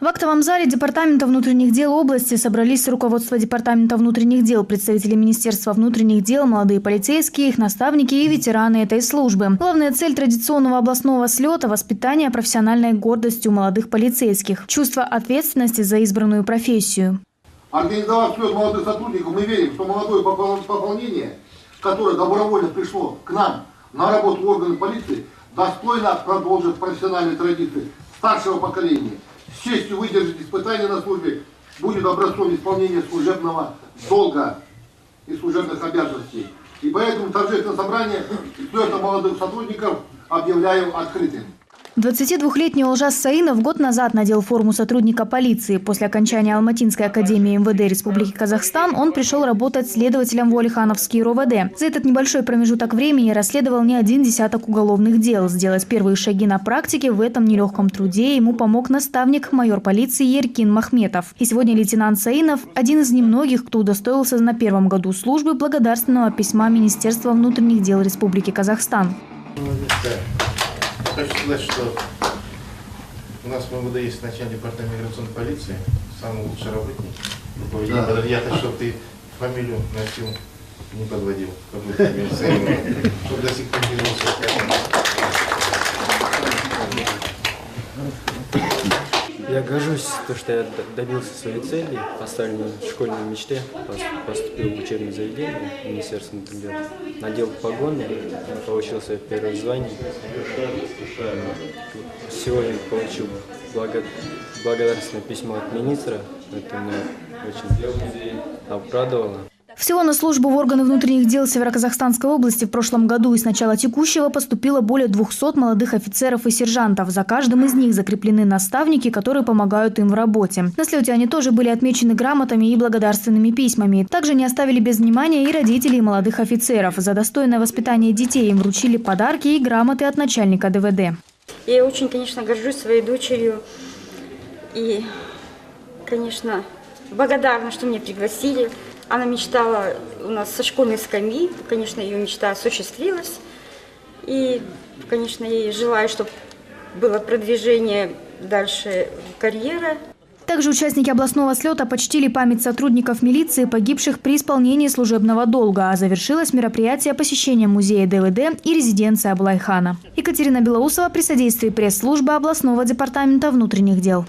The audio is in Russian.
В актовом зале Департамента внутренних дел области собрались руководство Департамента внутренних дел, представители Министерства внутренних дел, молодые полицейские, их наставники и ветераны этой службы. Главная цель традиционного областного слета – воспитание профессиональной гордостью молодых полицейских, чувство ответственности за избранную профессию. Организовав слет молодых сотрудников, мы верим, что молодое попол- пополнение, которое добровольно пришло к нам на работу в органы полиции, достойно продолжит профессиональные традиции старшего поколения. С честью выдержит испытания на службе, будет образцом исполнения служебного долга и служебных обязанностей. И поэтому торжественное собрание слета молодых сотрудников объявляю открытым. 22-летний Олжас Саинов год назад надел форму сотрудника полиции. После окончания Алматинской академии МВД Республики Казахстан он пришел работать следователем в Олихановский РОВД. За этот небольшой промежуток времени расследовал не один десяток уголовных дел. Сделать первые шаги на практике в этом нелегком труде ему помог наставник майор полиции Еркин Махметов. И сегодня лейтенант Саинов – один из немногих, кто удостоился на первом году службы благодарственного письма Министерства внутренних дел Республики Казахстан. Да. Хочу сказать, что у нас в МВД есть начальник департамента миграционной полиции, самый лучший работник. Да. Я хочу, чтобы ты фамилию носил, не подводил, как Саимова, чтобы до сих пор не Я горжусь, то, что я добился своей цели, поставленной школьной мечте, Пос- поступил в учебное заведение Министерства внутренних дел, надел погоны, получил свое первое звание. Сегодня получил благо- благодарственное письмо от министра, это меня очень обрадовало. Всего на службу в органы внутренних дел Североказахстанской области в прошлом году и с начала текущего поступило более 200 молодых офицеров и сержантов. За каждым из них закреплены наставники, которые помогают им в работе. На слете они тоже были отмечены грамотами и благодарственными письмами. Также не оставили без внимания и родителей молодых офицеров. За достойное воспитание детей им вручили подарки и грамоты от начальника ДВД. Я очень, конечно, горжусь своей дочерью. И, конечно, благодарна, что меня пригласили. Она мечтала у нас со школьной скамьи. Конечно, ее мечта осуществилась. И, конечно, ей желаю, чтобы было продвижение дальше карьеры. Также участники областного слета почтили память сотрудников милиции, погибших при исполнении служебного долга, а завершилось мероприятие посещением музея ДВД и резиденции Аблайхана. Екатерина Белоусова при содействии пресс-службы областного департамента внутренних дел.